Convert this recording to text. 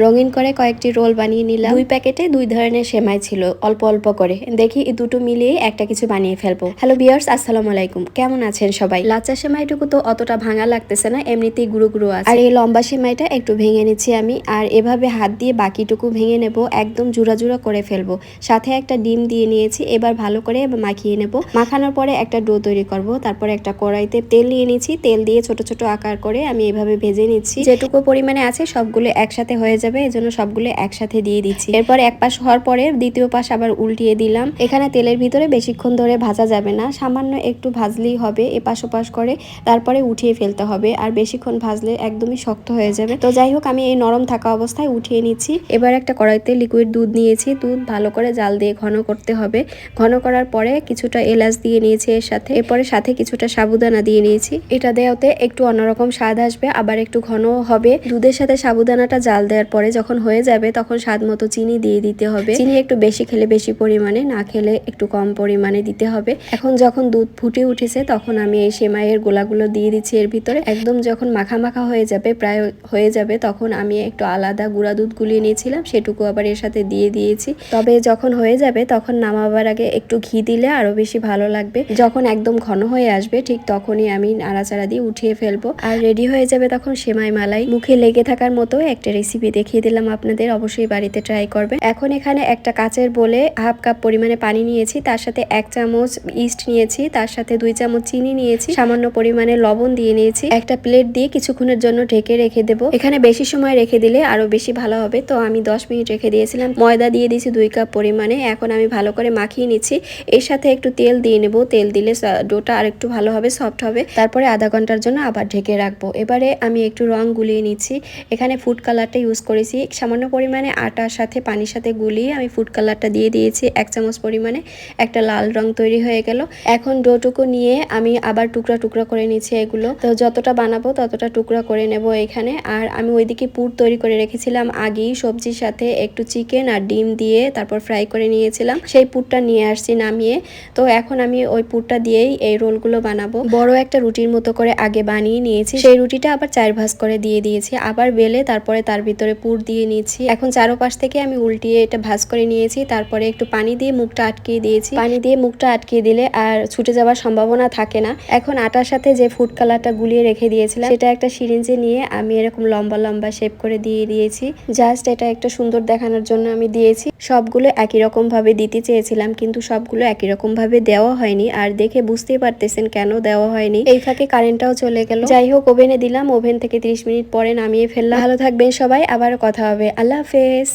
রঙিন করে কয়েকটি রোল বানিয়ে নিলাম। দুই প্যাকেটে দুই ধরনের সেমাই ছিল, অল্প অল্প করে। দেখি এই দুটো মিলিয়ে একটা কিছু বানিয়ে ফেলব। হ্যালো বিয়ার্স আসসালামু আলাইকুম। কেমন আছেন সবাই? লাচা সেমাইটুকু তো অতটা ভাঙা লাগতেছে না, এমনিতেই গুঁড়ো গুঁড়ো আছে। আর এই লম্বা সেমাইটা একটু ভেঙে নিচ্ছি আমি, আর এভাবে হাত দিয়ে বাকিটুকু ভেঙে নেব, একদম জুড়া জুড়া করে ফেলব। সাথে একটা ডিম দিয়ে নিয়েছি, এবার ভালো করে মাখিয়ে নেব। মাখানোর পরে একটা ডো তৈরি করব, তারপরে একটা কড়াইতে তেল নিয়ে নিচ্ছি তেল দিয়ে ছোট ছোট আকার করে আমি এভাবে ভেজে নিচ্ছি। যেটুকু পরিমাণে আছে সবগুলো একসাথে হয়ে যাবে, এজন্য সবগুলো একসাথে দিয়ে দিচ্ছি। এরপর এক পাশ হওয়ার পরে দ্বিতীয় পাশ আবার উল্টিয়ে দিলাম। এখানে তেলের ভিতরে বেশিক্ষণ ধরে ভাজা যাবে না, সামান্য একটু ভাজলেই হবে, এপাশ ওপাশ করে তারপরে উঠিয়ে ফেলতে হবে, আর বেশিক্ষণ ভাজলে একদমই শক্ত হয়ে যাবে। তো যাই হোক, আমি এই নরম থাকা অবস্থায় উঠিয়ে নিচ্ছি। এবার একটা কড়াইতে লিকুইড দুধ নিয়েছি, দুধ ভালো করে জাল দিয়ে ঘন করতে হবে। ঘন করার পরে কিছুটা এলাচ দিয়ে নিয়েছি এর সাথে, এরপরে সাথে কিছুটা সাবুদানা দিয়ে নিয়েছি। এটা দেওয়াতে একটু অন্যরকম স্বাদ আসবে, আবার একটু ঘন হবে। দুধের সাথে সাবুদানাটা জাল দেওয়ার পরে যখন হয়ে যাবে তখন স্বাদ মতো চিনি দিয়ে দিতে হবে। চিনি একটু বেশি খেলে বেশি পরিমাণে, না খেলে একটু কম পরিমাণে দিতে হবে। এখন যখন দুধ ফুটে উঠেছে তখন আমি এই সেমাইয়ের গোলাগুলো দিয়ে দিচ্ছি এর ভিতরে। একদম যখন মাখা মাখা হয়ে যাবে, প্রায় হয়ে যাবে, তখন আমি একটু আলাদা গুঁড়া দুধ গুলিয়ে নিয়েছিলাম, সেটুকু আবার এর সাথে দিয়ে দিয়েছি। তবে যখন হয়ে যাবে তখন নামাবার আগে একটু ঘি দিলে আরও বেশি ভালো লাগবে। যখন একদম ঘন হয়ে আসবে, ঠিক তখনই আমি নাড়াচাড়া দিয়ে উঠিয়ে ফেলব। আর রেডি হয়ে যাবে তখন সেমাই মালাই মুখে লেগে থাকার মতো একটা রেসিপি দেখিয়ে দিলাম আপনাদের, অবশ্যই বাড়িতে ট্রাই করবে এখন এখানে একটা কাচের বলে হাফ কাপ পরিমাণে পানি নিয়েছি, তার সাথে এক চামচ ইস্ট নিয়েছি, তার সাথে দুই চামচ চিনি নিয়েছি, সামান্য পরিমাণে লবণ দিয়ে নিয়েছি। একটা প্লেট দিয়ে কিছুক্ষণের জন্য ঢেকে রেখে দেবো। এখানে বেশি সময় রেখে দিলে আরও বেশি ভালো হবে। তো আমি দশ মিনিট রেখে দিয়েছিলাম, ময়দা দিয়ে দিয়েছি দুই কাপ পরিমাণে। এখন আমি ভালো করে মাখিয়ে নিচ্ছি। এর সাথে একটু তেল দিয়ে নেব। তেল দিলে ডোটা আর একটু ভালো হবে সফট হবে। তারপরে আধা ঘণ্টার জন্য আবার ঢেকে রাখব। এবারে আমি একটু রং গুলিয়ে নিচ্ছি। এখানে ফুড কালারটা ইউজ করেছি। সামান্য পরিমাণে আটার সাথে পানির সাথে গুলিয়ে আমি ফুড কালারটা দিয়ে দিয়েছি। এক চামচ পরিমাণে একটা লাল রং তৈরি হয়ে গেল। এখন ডোটুকু নিয়ে আমি আবার টুকরা টুকরা করে নিচ্ছি এগুলো। তো যতটা বানাবো ততটা টুকরা করে নেব এখানে। আর আমি ওইদিকে পুর তৈরি করে রেখেছিলাম। আগেই সবজির সাথে একটু চিকেন আর ডিম দিয়ে তারপর ফ্রাই করে নিয়েছিলাম। সেই পুরটা নিয়ে আসছি নামিয়ে। তো এখন আমি ওই পুরটা দিয়েই এই রোলগুলো বানাবো। বড় একটা রুটির মতো করে আগে বানিয়ে নিয়েছি। সেই রুটিটা আবার চার ভাজ করে দিয়ে দিয়েছি। আবার বেলে তারপরে তার ভিতরে পুর দিয়ে নিয়েছি। এখন চারোপাশ থেকে আমি উল্টিয়ে এটা ভাজ করে নিয়েছি। তারপরে একটু পানি দিয়ে মুখটা আটকিয়ে দিয়েছি। পানি দিয়ে মুখটা আটকিয়ে দিলে আর ছুটে যাওয়ার সম্ভাবনা থাকে না। এখন আটার সাথে যে ফুড কালারটা গুলিয়ে রেখে দিয়েছিলাম, সেটা একটা সিরিঞ্জে নিয়ে আমি এরকম লম্বা লম্বা শেপ করে দিয়ে দিয়েছি। জাস্ট এটা একটা সুন্দর দেখানোর জন্য আমি দিয়েছি। সবগুলো একই রকম ভাবে দিতে চেয়েছিলাম, কিন্তু সবগুলো একই রকম ভাবে দেওয়া হয়নি। আর দেখে বুঝতেই পারতেছেন কেন দেওয়া হয়নি। এই ফাঁকে কারেন্টটাও চলে গেল। যাই হোক, ওভেনে দিলাম। ওভেন থেকে 30 মিনিট পরে নামিয়ে ফেললাম। ভালো থাকবেন সবাই। আবার কথা হবে। আল্লাহ হাফেজ।